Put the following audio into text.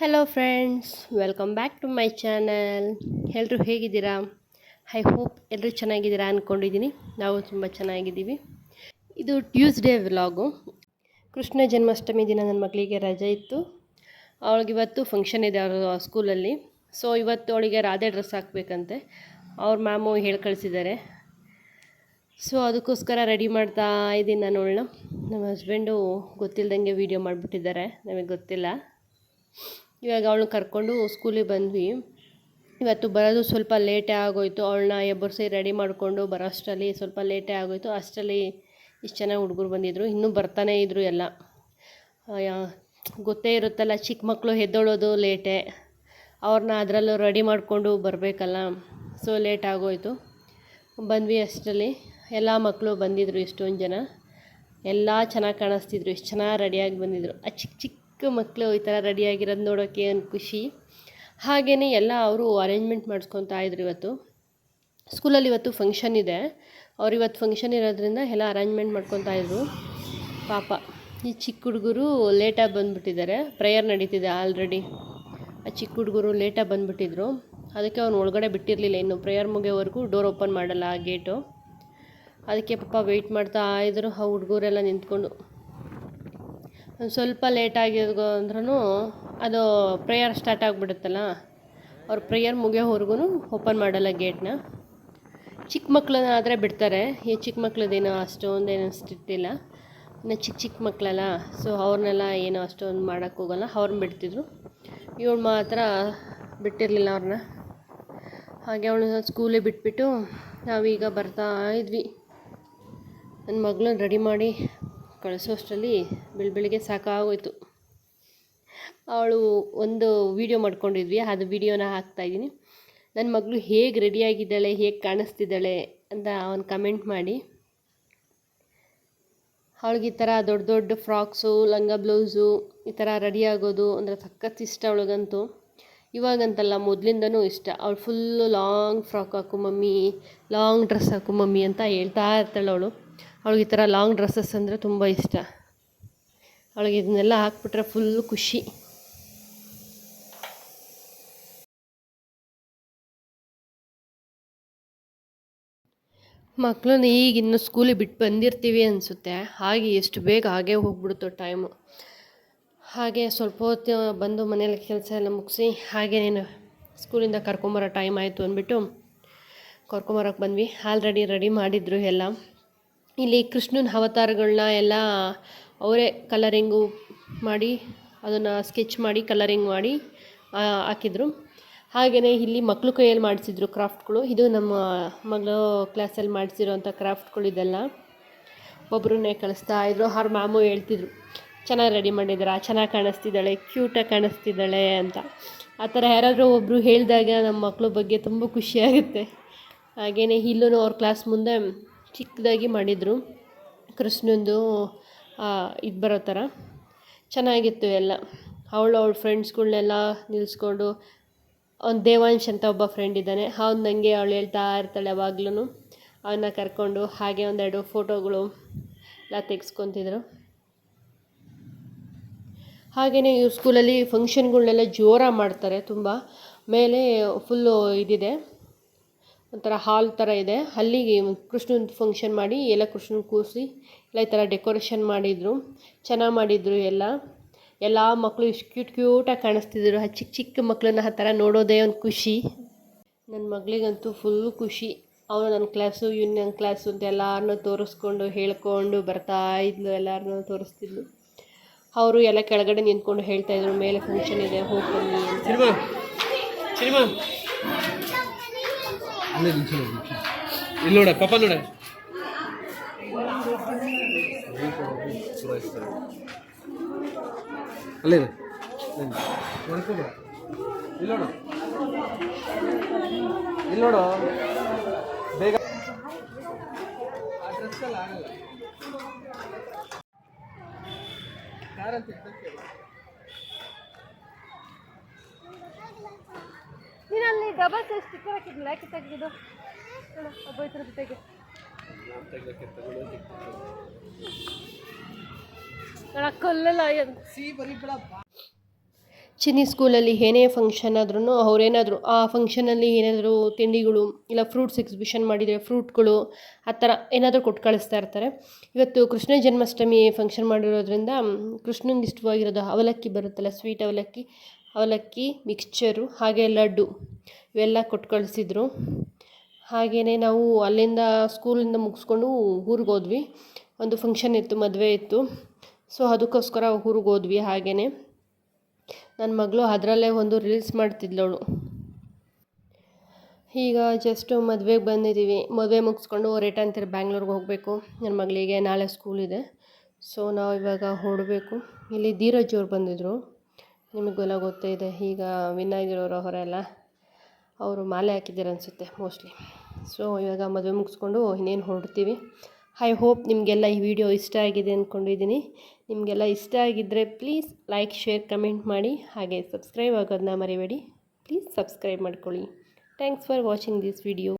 Hello friends welcome back to my channel ಎಲ್ಲರೂ ಹೇಗಿದ್ದೀರಾ? I hope ಎಲ್ಲರೂ ಚೆನ್ನಾಗಿದ್ದೀರಾ ಅಂದ್ಕೊಂಡಿದ್ದೀನಿ ನಾವು ತುಂಬ ಚೆನ್ನಾಗಿದ್ದೀವಿ. ಇದು ಟ್ಯೂಸ್ಡೇ ವ್ಲಾಗು ಕೃಷ್ಣ ಜನ್ಮಾಷ್ಟಮಿ ದಿನ ನನ್ನ ಮಗಳಿಗೆ ರಜೆ ಇತ್ತು. ಅವಳಿಗೆ ಇವತ್ತು ಫಂಕ್ಷನ್ ಇದೆ ಅವರು ಸ್ಕೂಲಲ್ಲಿ ಸೊ ಇವತ್ತು ಅವಳಿಗೆ ರಾಧೆ ಡ್ರೆಸ್ ಹಾಕಬೇಕಂತೆ. ಅವ್ರ ಮ್ಯಾಮು ಹೇಳಿ ಕಳಿಸಿದ್ದಾರೆ. ಸೊ ಅದಕ್ಕೋಸ್ಕರ ರೆಡಿ ಮಾಡ್ತಾ ಇದ್ದೀನಿ ನಾನು ಅವಳನ್ನ. ನಮ್ಮ ಹಸ್ಬೆಂಡು ಗೊತ್ತಿಲ್ಲದಂಗೆ ವೀಡಿಯೋ ಮಾಡಿಬಿಟ್ಟಿದ್ದಾರೆ. ನಮಗೆ ಗೊತ್ತಿಲ್ಲ. ಇವಾಗ ಅವಳನ್ನ ಕರ್ಕೊಂಡು ಸ್ಕೂಲಿಗೆ ಬಂದ್ವಿ. ಇವತ್ತು ಬರೋದು ಸ್ವಲ್ಪ ಲೇಟೇ ಆಗೋಯ್ತು. ಅವಳನ್ನ ಎಬ್ಬರಿಸಿ ರೆಡಿ ಮಾಡಿಕೊಂಡು ಬರೋ ಅಷ್ಟರಲ್ಲಿ ಸ್ವಲ್ಪ ಲೇಟೇ ಆಗೋಯ್ತು. ಅಷ್ಟರಲ್ಲಿ ಇಷ್ಟು ಚೆನ್ನಾಗಿ ಹುಡುಗರು ಬಂದಿದ್ದರು ಇನ್ನೂ ಬರ್ತಾನೇ ಇದ್ದರು ಎಲ್ಲ. ಗೊತ್ತೇ ಇರುತ್ತಲ್ಲ, ಚಿಕ್ಕ ಮಕ್ಕಳು ಎದ್ದೊಳೋದು ಲೇಟೇ ಅವ್ರನ್ನ ಅದರಲ್ಲೂ ರೆಡಿ ಮಾಡಿಕೊಂಡು ಬರಬೇಕಲ್ಲ. ಸೊ ಲೇಟ್ ಆಗೋಯ್ತು. ಬಂದ್ವಿ ಅಷ್ಟರಲ್ಲಿ. ಎಲ್ಲ ಮಕ್ಕಳು ಬಂದಿದ್ದರು ಇಷ್ಟೊಂದು ಜನ. ಎಲ್ಲ ಚೆನ್ನಾಗಿ ಕಾಣಿಸ್ತಿದ್ರು. ಎಷ್ಟು ಚೆನ್ನಾಗಿ ರೆಡಿಯಾಗಿ ಬಂದಿದ್ದರು ಆ ಚಿಕ್ಕ ಚಿಕ್ಕ ಮಕ್ಕಳು ಈ ಥರ ರೆಡಿಯಾಗಿರೋದು ನೋಡೋಕ್ಕೆ ಒಂದು ಖುಷಿ. ಹಾಗೇ ಎಲ್ಲ ಅವರು ಅರೇಂಜ್ಮೆಂಟ್ ಮಾಡಿಸ್ಕೊತಾ ಇದ್ರು ಇವತ್ತು. ಸ್ಕೂಲಲ್ಲಿ ಇವತ್ತು ಫಂಕ್ಷನ್ ಇದೆ. ಅವ್ರು ಇವತ್ತು ಫಂಕ್ಷನ್ ಇರೋದ್ರಿಂದ ಎಲ್ಲ ಅರೇಂಜ್ಮೆಂಟ್ ಮಾಡ್ಕೊತಾ ಇದ್ರು. ಪಾಪ, ಈ ಚಿಕ್ಕ ಹುಡುಗರು ಲೇಟಾಗಿ ಬಂದುಬಿಟ್ಟಿದ್ದಾರೆ. ಪ್ರೇಯರ್ ನಡೀತಿದೆ ಆಲ್ರೆಡಿ ಆ ಚಿಕ್ಕ ಹುಡುಗರು ಲೇಟಾಗಿ ಬಂದುಬಿಟ್ಟಿದ್ರು. ಅದಕ್ಕೆ ಅವ್ನು ಒಳಗಡೆ ಬಿಟ್ಟಿರಲಿಲ್ಲ ಇನ್ನು. ಪ್ರೇಯರ್ ಮುಗಿಯೋವರೆಗೂ ಡೋರ್ ಓಪನ್ ಮಾಡಲ್ಲ ಆ ಗೇಟು ಅದಕ್ಕೆ ಪಾಪ ವೆಯ್ಟ್ ಮಾಡ್ತಾ ಇದ್ದರು ಆ ಹುಡುಗರೆಲ್ಲ ನಿಂತ್ಕೊಂಡು. ಒಂದು ಸ್ವಲ್ಪ ಲೇಟಾಗಿ ಅಂದ್ರೂ ಅದು ಪ್ರೇಯರ್ ಸ್ಟಾರ್ಟ್ ಆಗಿಬಿಡುತ್ತಲ್ಲ, ಅವ್ರು ಪ್ರೇಯರ್ ಮುಗಿಯೋವರೆಗೂ ಓಪನ್ ಮಾಡಲ್ಲ ಗೇಟ್ನ ಚಿಕ್ಕ ಮಕ್ಕಳನ್ನ ಆದರೆ ಬಿಡ್ತಾರೆ, ಈ ಚಿಕ್ಕ ಮಕ್ಳದ್ದೇನೋ ಅಷ್ಟೊಂದೇನು ಅನಿಸ್ತಿರ್ತಿಲ್ಲ ಇನ್ನು ಚಿಕ್ಕ ಚಿಕ್ಕ ಮಕ್ಕಳಲ್ಲ ಸೊ ಅವ್ರನ್ನೆಲ್ಲ ಏನೋ ಅಷ್ಟೊಂದು ಮಾಡೋಕ್ಕೆ ಹೋಗಲ್ಲ ಅವ್ರನ್ನ ಬಿಡ್ತಿದ್ರು. ಇವಳು ಮಾತ್ರ ಬಿಟ್ಟಿರಲಿಲ್ಲ ಅವ್ರನ್ನ ಹಾಗೆ ಅವಳು ಸ್ಕೂಲೇ ಬಿಟ್ಬಿಟ್ಟು ನಾವೀಗ ಬರ್ತಾ ಇದ್ವಿ. ನನ್ನ ಮಗಳನ್ನ ರೆಡಿ ಮಾಡಿ ಕಳಿಸೋಷ್ಟರಲ್ಲಿ ಬೆಳ, ಬೆಳಿಗ್ಗೆ ಸಾಕಾಗೋಯ್ತು. ಅವಳು ಒಂದು ವಿಡಿಯೋ ಮಾಡ್ಕೊಂಡಿದ್ವಿ, ಅದು ವಿಡಿಯೋನ ಹಾಕ್ತಾಯಿದ್ದೀನಿ ನನ್ನ ಮಗಳು ಹೇಗೆ ರೆಡಿಯಾಗಿದ್ದಾಳೆ ಹೇಗೆ ಕಾಣಿಸ್ತಿದ್ದಾಳೆ ಅಂತ ಅವನು ಕಮೆಂಟ್ ಮಾಡಿ. ಅವಳಿಗೆ ಈ ಥರ ದೊಡ್ಡ ದೊಡ್ಡ ಫ್ರಾಕ್ಸು ಲಂಗ ಬ್ಲೌಸು ಈ ಥರ ರೆಡಿ ಆಗೋದು ಅಂದರೆ ಸಖತ್ ಇಷ್ಟ ಅವಳಿಗಂತೂ. ಇವಾಗಂತಲ್ಲ ಮೊದಲಿಂದನೂ ಇಷ್ಟ. ಅವಳು ಫುಲ್ಲು ಲಾಂಗ್ ಫ್ರಾಕ್ ಹಾಕು ಮಮ್ಮಿ ಲಾಂಗ್ ಡ್ರೆಸ್ ಹಾಕು ಮಮ್ಮಿ ಅಂತ ಹೇಳ್ತಾ ಇರ್ತಾಳೆ ಅವಳು. ಅವಳಿಗೆ ಈ ಥರ ಲಾಂಗ್ ಡ್ರೆಸ್ಸಸ್ ಅಂದರೆ ತುಂಬ ಇಷ್ಟ. ಅವಳಿಗೆ ಇದನ್ನೆಲ್ಲ ಹಾಕ್ಬಿಟ್ರೆ ಫುಲ್ಲು ಖುಷಿ. ಮಕ್ಕಳನ್ನ ಈಗ ಇನ್ನು ಸ್ಕೂಲಿಗೆ ಬಿಟ್ಟು ಬಂದಿರ್ತೀವಿ ಅನಿಸುತ್ತೆ. ಹಾಗೆ ಎಷ್ಟು ಬೇಗ ಹಾಗೆ ಹೋಗ್ಬಿಡುತ್ತೋ ಟೈಮು ಹಾಗೆ ಸ್ವಲ್ಪ ಹೊತ್ತು ಬಂದು ಮನೇಲಿ ಕೆಲಸ ಎಲ್ಲ ಮುಗಿಸಿ ಹಾಗೆ ನೀನು ಸ್ಕೂಲಿಂದ ಕರ್ಕೊಂಬರೋ ಟೈಮ್ ಆಯಿತು ಅಂದ್ಬಿಟ್ಟು ಕರ್ಕೊಂಬರೋಕೆ ಬಂದ್ವಿ. ಆಲ್ರೆಡಿ ರೆಡಿ ಮಾಡಿದ್ರು ಎಲ್ಲ. ಇಲ್ಲಿ ಕೃಷ್ಣನ ಅವತಾರಗಳನ್ನ ಎಲ್ಲ ಅವರೇ ಕಲರಿಂಗು ಮಾಡಿ, ಅದನ್ನು ಸ್ಕೆಚ್ ಮಾಡಿ ಕಲರಿಂಗ್ ಮಾಡಿ ಹಾಕಿದ್ರು. ಹಾಗೆಯೇ ಇಲ್ಲಿ ಮಕ್ಕಳು ಕೈಯಲ್ಲಿ ಮಾಡಿಸಿದ್ರು ಕ್ರಾಫ್ಟ್ಗಳು ಇದು ನಮ್ಮ ಮಗಳು ಕ್ಲಾಸಲ್ಲಿ ಮಾಡಿಸಿರೋಂಥ ಕ್ರಾಫ್ಟ್ಗಳು ಇದೆಲ್ಲ. ಒಬ್ಬರನ್ನೇ ಕಳಿಸ್ತಾ ಇದ್ರು. ಅವ್ರ ಮ್ಯಾಮು ಹೇಳ್ತಿದ್ರು, ಚೆನ್ನಾಗಿ ರೆಡಿ ಮಾಡಿದ್ದೀರಾ? ಚೆನ್ನಾಗಿ ಕಾಣಿಸ್ತಿದ್ದಾಳೆ? ಕ್ಯೂಟಾಗಿ ಕಾಣಿಸ್ತಿದ್ದಾಳೆ ಅಂತ. ಆ ಥರ ಯಾರಾದರೂ ಒಬ್ಬರು ಹೇಳಿದಾಗ ನಮ್ಮ ಮಕ್ಕಳ ಬಗ್ಗೆ ತುಂಬ ಖುಷಿಯಾಗುತ್ತೆ ಹಾಗೆಯೇ ಇಲ್ಲೂ ಅವ್ರ ಕ್ಲಾಸ್ ಮುಂದೆ ಚಿಕ್ಕದಾಗಿ ಮಾಡಿದರು. ಕೃಷ್ಣಂದು ಇದು ಬರೋ ಥರ. ಚೆನ್ನಾಗಿತ್ತು ಎಲ್ಲ. ಅವಳು ಅವಳ ಫ್ರೆಂಡ್ಸ್ಗಳನ್ನೆಲ್ಲ ನಿಲ್ಲಿಸ್ಕೊಂಡು ಅವ್ನು ದೇವಾಂಶ್ ಅಂತ ಒಬ್ಬ ಫ್ರೆಂಡ್ ಇದ್ದಾನೆ. ಅವ್ನು ನನಗೆ ಅವಳು ಹೇಳ್ತಾ ಇರ್ತಾಳೆ ಯಾವಾಗ್ಲೂ ಅವನ್ನ ಕರ್ಕೊಂಡು ಹಾಗೆ ಒಂದೆರಡು ಫೋಟೋಗಳು ಎಲ್ಲ ತೆಗೆಸ್ಕೊತಿದ್ರು. ಹಾಗೆಯೇ ಇವ್ರ ಸ್ಕೂಲಲ್ಲಿ ಫಂಕ್ಷನ್ಗಳನ್ನೆಲ್ಲ ಜೋರಾಗಿ ಮಾಡ್ತಾರೆ ತುಂಬ. ಮೇಲೆ ಫುಲ್ಲು ಇದಿದೆ. ಒಂಥರ ಹಾಲ್ ಥರ ಇದೆ. ಅಲ್ಲಿಗೆ ಕೃಷ್ಣನ ಫಂಕ್ಷನ್ ಮಾಡಿ, ಎಲ್ಲ ಕೃಷ್ಣನ ಕೂರಿಸಿ, ಎಲ್ಲ ಈ ಥರ ಡೆಕೋರೇಷನ್ ಮಾಡಿದರು. ಚೆನ್ನಾಗಿ ಮಾಡಿದರು ಎಲ್ಲ. ಎಲ್ಲ ಮಕ್ಕಳು ಇಷ್ಟು ಕ್ಯೂಟ್ ಕ್ಯೂಟಾಗಿ ಕಾಣಿಸ್ತಿದ್ರು. ಚಿಕ್ಕ ಚಿಕ್ಕ ಮಕ್ಕಳನ್ನ ಆ ಥರ ನೋಡೋದೇ ಒಂದು ಖುಷಿ. ನನ್ನ ಮಗಳಿಗಂತೂ ಫುಲ್ ಖುಷಿ. ಅವನು ನನ್ನ ಕ್ಲಾಸು ಇವ್ನು ನನ್ನ ಕ್ಲಾಸು ಅಂತ ಎಲ್ಲರನ್ನೂ ತೋರಿಸ್ಕೊಂಡು, ಹೇಳ್ಕೊಂಡು ಬರ್ತಾ ಇದ್ಲು ಎಲ್ಲರನ್ನೂ ತೋರಿಸ್ತಿದ್ಲು. ಅವರು ಎಲ್ಲ ಕೆಳಗಡೆ ನಿಂತ್ಕೊಂಡು ಹೇಳ್ತಾಯಿದ್ರು ಮೇಲೆ ಫಂಕ್ಷನ್ ಇದೆ, ಹೋಗಿ ಅಂತ. ಅಲ್ಲೇ ನಿಲ್ಸು ನಿಲ್ಸು. ಇಲ್ಲಿ ನೋಡ, ಪಾಪ ನೋಡ. ಅಲ್ಲೇ ನೋಡ್ಕೊಬೇಡ. ಇಲ್ಲಿ ನೋಡು. ಇಲ್ಲಿ ನೋಡು. ಬೇಗ. ಆ ಡ್ರೆಸ್ಸಲ್ಲಿ ಆಗಲ್ಲ ಇದ್ದಕ್ಕೆ ನೀನು ಅಲ್ಲಿ ಡಬಲ್ ಸೈಜ್ ಸ್ಟಿಕ್ಕರ್ ಹಾಕಿದ್ನಲ್ಲ, ಯಾಕೆ ತೆಗೆದು ಒಬ್ಬ ಜೊತೆಗೆ ಚಿನ್ನಿ ಸ್ಕೂಲಲ್ಲಿ ಏನೇ ಫಂಕ್ಷನ್ ಆದ್ರೂ ಅವರೇನಾದರೂ, ಆ ಫಂಕ್ಷನಲ್ಲಿ ಏನಾದರೂ ತಿಂಡಿಗಳು ಇಲ್ಲ ಫ್ರೂಟ್ಸ್ ಎಕ್ಸಿಬಿಷನ್ ಮಾಡಿದರೆ ಫ್ರೂಟ್ಗಳು ಆ ಥರ ಏನಾದರೂ ಕೊಟ್ಟು ಕಳಿಸ್ತಾ ಇರ್ತಾರೆ. ಇವತ್ತು ಕೃಷ್ಣ ಜನ್ಮಾಷ್ಟಮಿ ಫಂಕ್ಷನ್ ಮಾಡಿರೋದ್ರಿಂದ ಕೃಷ್ಣನ್ ಇಷ್ಟವಾಗಿರೋದು ಅವಲಕ್ಕಿ ಬರುತ್ತಲ್ಲ ಸ್ವೀಟ್ ಅವಲಕ್ಕಿ ಅವಲಕ್ಕಿ, ಮಿಕ್ಸ್ಚರು ಹಾಗೆ ಲಡ್ಡು ಇವೆಲ್ಲ ಕೊಟ್ಟು ಕಳಿಸಿದ್ರು ಹಾಗೆಯೇ ನಾವು ಅಲ್ಲಿಂದ ಸ್ಕೂಲಿಂದ ಮುಗಿಸ್ಕೊಂಡು ಊರಿಗೆ ಹೋದ್ವಿ. ಒಂದು ಫಂಕ್ಷನ್ ಇತ್ತು, ಮದುವೆ ಇತ್ತು. ಸೊ ಅದಕ್ಕೋಸ್ಕರ ಊರಿಗೆ ಹೋದ್ವಿ ಹಾಗೆಯೇ ನನ್ನ ಮಗಳು ಅದರಲ್ಲೇ ಒಂದು ರೀಲ್ಸ್ ಮಾಡ್ತಿದ್ಲವಳು. ಈಗ ಜಸ್ಟು ಮದುವೆಗೆ ಬಂದಿದ್ದೀವಿ ಮದುವೆ ಮುಗಿಸ್ಕೊಂಡು ರಿಟರ್ನ್ ತಿರು ಬ್ಯಾಂಗ್ಳೂರ್ಗೆ ಹೋಗಬೇಕು. ನನ್ನ ಮಗಳಿಗೆ ನಾಳೆ ಸ್ಕೂಲ್ ಇದೆ. ಸೊ ನಾವು ಇವಾಗ ಹೊರಡಬೇಕು. ಇಲ್ಲಿ ಧೀರಜ್ ಅವ್ರು ಬಂದಿದ್ದರು ನಿಮಗೆಲ್ಲ ಗೊತ್ತೇ ಇದೆ, ಈಗ ವಿನ್ ಆಗಿರೋರು ಅವರೆಲ್ಲ ಅವರು ಮಾಲೆ ಹಾಕಿದ್ದಾರೆ ಅನಿಸುತ್ತೆ ಮೋಸ್ಟ್ಲಿ ಸೊ ಇವಾಗ ಮದುವೆ ಮುಗಿಸ್ಕೊಂಡು ಇನ್ನೇನು ಹೊರಡ್ತೀವಿ. ಐ ಹೋಪ್ ನಿಮಗೆಲ್ಲ ಈ ವಿಡಿಯೋ ಇಷ್ಟ ಆಗಿದೆ ಅಂದ್ಕೊಂಡಿದ್ದೀನಿ ನಿಮಗೆಲ್ಲ ಇಷ್ಟ ಆಗಿದ್ದರೆ ಪ್ಲೀಸ್ ಲೈಕ್ ಶೇರ್ ಕಮೆಂಟ್ ಮಾಡಿ, ಹಾಗೆ ಸಬ್ಸ್ಕ್ರೈಬ್ ಆಗೋದನ್ನ ಮರಿಬೇಡಿ. ಪ್ಲೀಸ್ ಸಬ್ಸ್ಕ್ರೈಬ್ ಮಾಡ್ಕೊಳ್ಳಿ. Thanks for watching this video